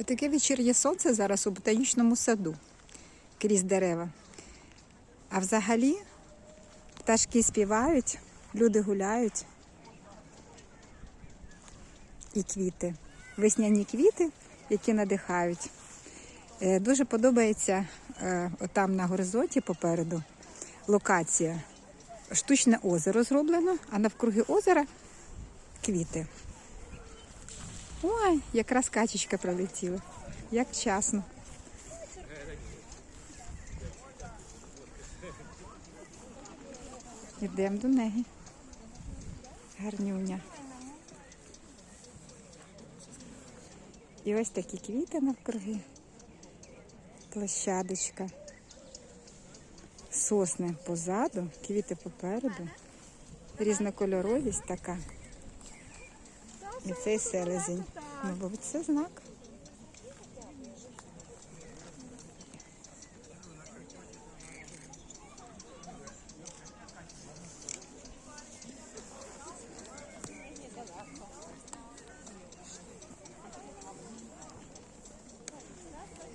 Отаке вечірнє сонце зараз у ботанічному саду крізь дерева. А взагалі пташки співають, люди гуляють. І квіти. Весняні квіти, які надихають. Е, Дуже подобається е, отам на горизонті попереду локація. Штучне озеро зроблено, а навкруги озера квіти. Ой, якраз качечка пролетіла. Як вчасно. Йдемо до неї. Гарнюня. І ось такі квіти навкруги. Площадочка. Сосни позаду, квіти попереду. Різнокольоровість така. І цей селезень. Ну, мабуть, це знак.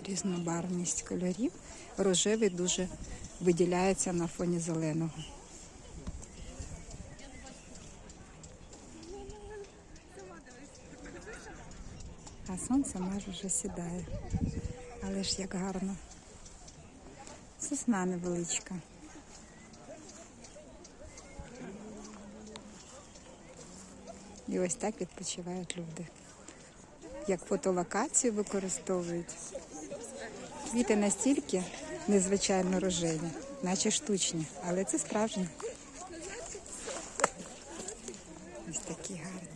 Різнобарвність кольорів. Рожевий дуже виділяється на фоні зеленого. Сонце майже вже сідає. Але ж як гарно. Сосна невеличка. І ось так відпочивають люди. Як фотолокацію використовують. Квіти настільки незвичайно рожеві, наче штучні, але це справжні. Ось такі гарні.